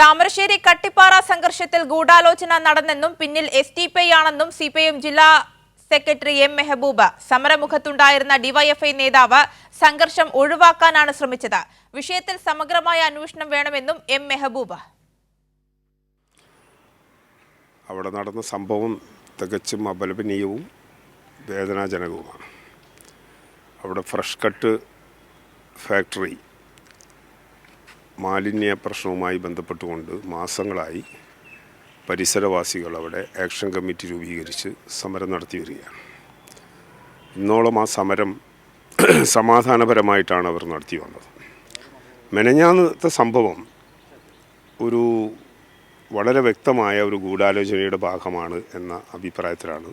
താമരശ്ശേരി കട്ടിപ്പാറ സംഘർഷത്തിൽ ഗൂഢാലോചന നടന്നെന്നും പിന്നിൽ എസ് ടി പി ആണെന്നും സി പി എം ജില്ലാ സെക്രട്ടറി എം മെഹബൂബ് സമരമുഖത്തുണ്ടായിരുന്ന ഡിവൈഎഫ്ഐ നേതാവ് സംഘർഷം ഒഴിവാക്കാനാണ് ശ്രമിച്ചത്. വിഷയത്തിൽ സമഗ്രമായ അന്വേഷണം വേണമെന്നും എം മെഹബൂബ്. അവിടെ നടന്ന സംഭവം തികച്ചും അപലപനീയവും വേദനാജനകവുമാണ്. അവിടെ ഫ്രഷ് കട്ട് ഫാക്ടറി മാലിന്യ പ്രശ്നവുമായി ബന്ധപ്പെട്ടുകൊണ്ട് മാസങ്ങളായി പരിസരവാസികൾ അവിടെ ആക്ഷൻ കമ്മിറ്റി രൂപീകരിച്ച് സമരം നടത്തി വരികയാണ്. ഇന്നോളം ആ സമരം സമാധാനപരമായിട്ടാണ് അവർ നടത്തി വന്നത്. മെനഞ്ഞാന്നത്തെ സംഭവം ഒരു വളരെ വ്യക്തമായ ഒരു ഗൂഢാലോചനയുടെ ഭാഗമാണ് എന്ന അഭിപ്രായത്തിലാണ്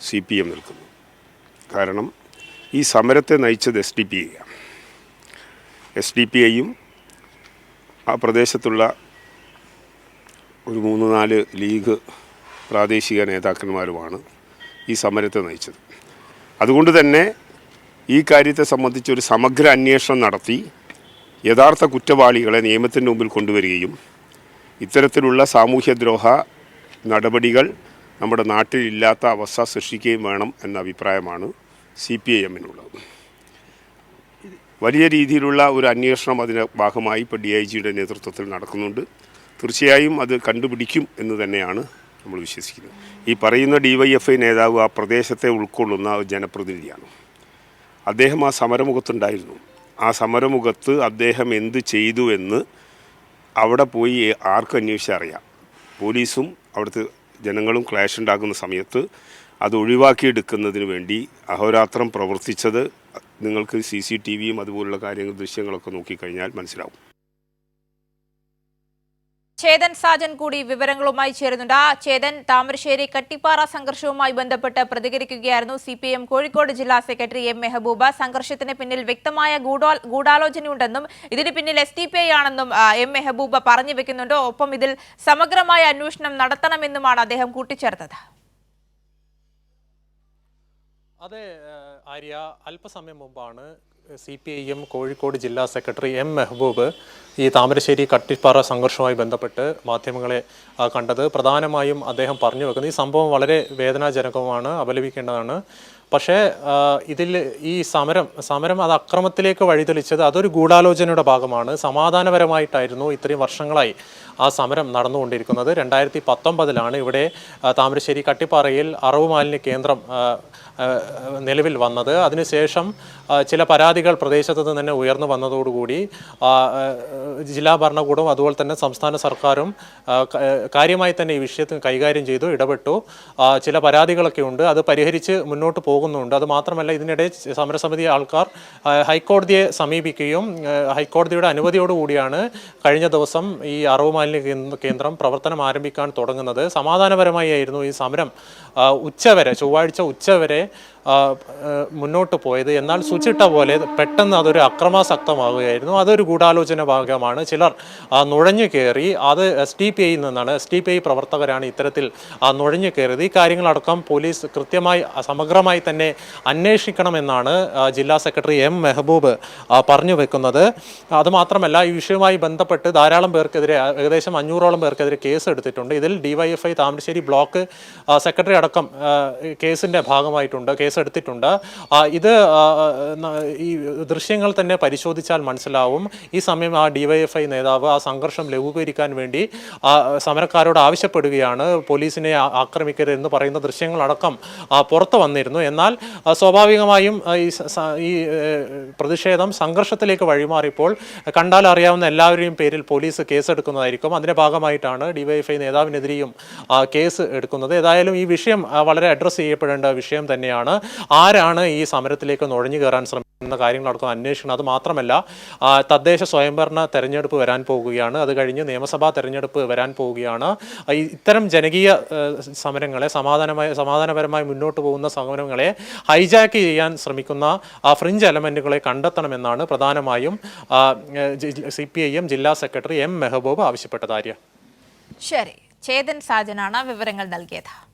സി പി എം നിൽക്കുന്നത്. കാരണം ഈ സമരത്തെ നയിച്ചത് എസ് ഡി പി ഐയാണ് എസ് ഡി പി ഐയും ആ പ്രദേശത്തുള്ള ഒരു മൂന്ന് നാല് ലീഗ് പ്രാദേശിക നേതാക്കന്മാരുമാണ് ഈ സമരത്തെ നയിച്ചത്. അതുകൊണ്ട് തന്നെ ഈ കാര്യത്തെ സംബന്ധിച്ച് ഒരു സമഗ്ര അന്വേഷണം നടത്തി യഥാർത്ഥ കുറ്റവാളികളെ നിയമത്തിന്റെ മുമ്പിൽ കൊണ്ടുവരികയും ഇത്തരത്തിലുള്ള സാമൂഹ്യദ്രോഹ നടപടികൾ നമ്മുടെ നാട്ടിലില്ലാത്ത അവസ്ഥ സൃഷ്ടിക്കുകയും വേണം എന്ന അഭിപ്രായമാണ് സി പി ഐ എമ്മിനുള്ളത്. വലിയ രീതിയിലുള്ള ഒരു അന്വേഷണം അതിന്റെ ഭാഗമായി ഇപ്പോൾ ഡി ഐ ജിയുടെ നേതൃത്വത്തിൽ നടക്കുന്നുണ്ട്. തീർച്ചയായും അത് കണ്ടുപിടിക്കും എന്ന് തന്നെയാണ് നമ്മൾ വിശ്വസിക്കുന്നത്. ഈ പറയുന്ന ഡി വൈ എഫ് ഐ നേതാവ് ആ പ്രദേശത്തെ ഉൾക്കൊള്ളുന്ന ജനപ്രതിനിധിയാണ്. അദ്ദേഹം ആ സമരമുഖത്തുണ്ടായിരുന്നു. ആ സമരമുഖത്ത് അദ്ദേഹം എന്ത് ചെയ്തു എന്ന് അവിടെ പോയി ആർക്കും അന്വേഷിച്ചറിയാം പോലീസും അവിടുത്തെ ജനങ്ങളും ക്ലാഷ് ഉണ്ടാക്കുന്ന സമയത്ത് അത് ഒഴിവാക്കിയെടുക്കുന്നതിന് വേണ്ടി അഹോരാത്രം പ്രവർത്തിച്ചത് നിങ്ങൾക്ക് സി സി ടി വിയും അതുപോലുള്ള കാര്യങ്ങൾ ദൃശ്യങ്ങളൊക്കെ നോക്കിക്കഴിഞ്ഞാൽ മനസ്സിലാവും. ചേതൻ സാജൻ കൂടി വിവരങ്ങളുമായി ചേരുന്നുണ്ട്. ആ ചേതൻ താമരശ്ശേരി കട്ടിപ്പാറ സംഘർഷവുമായി ബന്ധപ്പെട്ട് പ്രതികരിക്കുകയായിരുന്നു സി പി എം കോഴിക്കോട് ജില്ലാ സെക്രട്ടറി എം മെഹബൂബ. സംഘർഷത്തിന് പിന്നിൽ വ്യക്തമായ ഗൂഢാലോചനയുണ്ടെന്നും ഇതിന് പിന്നിൽ എസ് ടി പി ഐ ആണെന്നും എം മെഹബൂബ പറഞ്ഞു വെക്കുന്നുണ്ട്. ഒപ്പം ഇതിൽ സമഗ്രമായ അന്വേഷണം നടത്തണമെന്നുമാണ് അദ്ദേഹം കൂട്ടിച്ചേർത്തത്. അതെ ആര്യ അല്പസമയം മുമ്പാണ് സി പി ഐ കോഴിക്കോട് ജില്ലാ സെക്രട്ടറി എം മെഹബൂബ് ഈ താമരശ്ശേരി കട്ടിപ്പാറ സംഘർഷവുമായി ബന്ധപ്പെട്ട് മാധ്യമങ്ങളെ കണ്ടത്. പ്രധാനമായും അദ്ദേഹം പറഞ്ഞു വെക്കുന്നത് ഈ സംഭവം വളരെ വേദനാജനകമാണ് അപലപിക്കേണ്ടതാണ്. പക്ഷേ ഇതിൽ ഈ സമരം സമരം അത് അക്രമത്തിലേക്ക് വഴിതെളിച്ചത് അതൊരു ഗൂഢാലോചനയുടെ ഭാഗമാണ്. സമാധാനപരമായിട്ടായിരുന്നു ഇത്രയും വർഷങ്ങളായി ആ സമരം നടന്നുകൊണ്ടിരിക്കുന്നത്. രണ്ടായിരത്തി പത്തൊമ്പതിലാണ് ഇവിടെ താമരശ്ശേരി കട്ടിപ്പാറയിൽ അറവ് മാലിന്യ കേന്ദ്രം നിലവിൽ വന്നത്. അതിനുശേഷം ചില പരാതികൾ പ്രദേശത്ത് നിന്ന് തന്നെ ഉയർന്നു വന്നതോടുകൂടി ജില്ലാ ഭരണകൂടവും അതുപോലെ തന്നെ സംസ്ഥാന സർക്കാരും കാര്യമായി തന്നെ ഈ വിഷയത്തിൽ കൈകാര്യം ചെയ്തു ഇടപെട്ടു. ചില പരാതികളൊക്കെ ഉണ്ട്. അത് പരിഹരിച്ച് മുന്നോട്ട് പോകുന്നുണ്ട്. അത് മാത്രമല്ല ഇതിനിടെ സമരസമിതി ആൾക്കാർ ഹൈക്കോടതിയെ സമീപിക്കുകയും ഹൈക്കോടതിയുടെ അനുമതിയോടുകൂടിയാണ് കഴിഞ്ഞ ദിവസം ഈ അറവ് മാലിന്യ കേന്ദ്രം പ്രവർത്തനം ആരംഭിക്കാൻ തുടങ്ങുന്നത്. സമാധാനപരമായി ആയിരുന്നു ഈ സമരം. ഉച്ചവരെ ചൊവ്വാഴ്ച ഉച്ചവരെ മുന്നോട്ട് പോയത്. എന്നാൽ സൂചിട്ട പോലെ പെട്ടെന്ന് അതൊരു അക്രമാസക്തമാവുകയായിരുന്നു. അതൊരു ഗൂഢാലോചന ഭാഗമാണ്. ചിലർ നുഴഞ്ഞു കയറി അത് എസ് ഡി പി ഐയിൽ നിന്നാണ്. എസ് ഡി പി ഐ പ്രവർത്തകരാണ് ഇത്തരത്തിൽ നുഴഞ്ഞു കയറിയത്. ഈ കാര്യങ്ങളടക്കം പോലീസ് കൃത്യമായി സമഗ്രമായി തന്നെ അന്വേഷിക്കണമെന്നാണ് ജില്ലാ സെക്രട്ടറി എം മെഹബൂബ് പറഞ്ഞു വെക്കുന്നത്. അതുമാത്രമല്ല ഈ വിഷയവുമായി ബന്ധപ്പെട്ട് ധാരാളം പേർക്കെതിരെ ഏകദേശം അഞ്ഞൂറോളം പേർക്കെതിരെ കേസ് എടുത്തിട്ടുണ്ട് ഇതിൽ ഡിവൈഎഫ്ഐ താമരശ്ശേരി ബ്ലോക്ക് സെക്രട്ടറി അടക്കം കേസിന്റെ ഭാഗമായിട്ടുണ്ട് കേസെടുത്തിട്ടുണ്ട്. ഇത് ഈ ദൃശ്യങ്ങൾ തന്നെ പരിശോധിച്ചാൽ മനസ്സിലാവും. ഈ സമയം ആ ഡിവൈഎഫ്ഐ നേതാവ് ആ സംഘർഷം ലഘൂകരിക്കാൻ വേണ്ടി സമരക്കാരോട് ആവശ്യപ്പെടുകയാണ്. പോലീസിനെ ആ- ആക്രമിക്കരുത് എന്ന് പറയുന്ന ദൃശ്യങ്ങളടക്കം പുറത്തു വന്നിരുന്നു. എന്നാൽ സ്വാഭാവികമായും ഈ പ്രതിഷേധം സംഘർഷത്തിലേക്ക് വഴിമാറിയപ്പോൾ കണ്ടാൽ അറിയാവുന്ന എല്ലാവരുടെയും പേരിൽ പോലീസ് കേസെടുക്കുന്നതായിരിക്കും. അതിന്റെ ഭാഗമായിട്ടാണ് ഡിവൈഎഫ്ഐ നേതാവിനെതിരെയും കേസ് എടുക്കുന്നത്. ഏതായാലും ഈ വിഷയം ആ, വളരെ അഡ്രസ്സ് ചെയ്യപ്പെടേണ്ട വിഷയം തന്നെയാണ്. ആരാണ് ഈ സമരത്തിലേക്ക് നുഴഞ്ഞു കയറാൻ ശ്രമിക്കുന്ന കാര്യങ്ങൾ കാര്യങ്ങളടക്കം അന്വേഷണം? അത് മാത്രമല്ല തദ്ദേശ സ്വയംഭരണ തെരഞ്ഞെടുപ്പ് വരാൻ പോകുകയാണ്. അത് കഴിഞ്ഞ് നിയമസഭാ തെരഞ്ഞെടുപ്പ് വരാൻ പോവുകയാണ് ഇത്തരം ജനകീയ സമരങ്ങളെ സമാധാനമായി സമാധാനപരമായി മുന്നോട്ട് പോകുന്ന സമരങ്ങളെ ഹൈജാക്ക് ചെയ്യാൻ ശ്രമിക്കുന്ന ഫ്രിഞ്ച് എലമെന്റുകളെ കണ്ടെത്തണമെന്നാണ് പ്രധാനമായും സി പി ഐ എം ജില്ലാ സെക്രട്ടറി എം മെഹബൂബ് ആവശ്യപ്പെട്ടത്. ആര്യ. ശരി. ചേതൻ സാജനാണ് വിവരങ്ങൾ നൽകിയത്.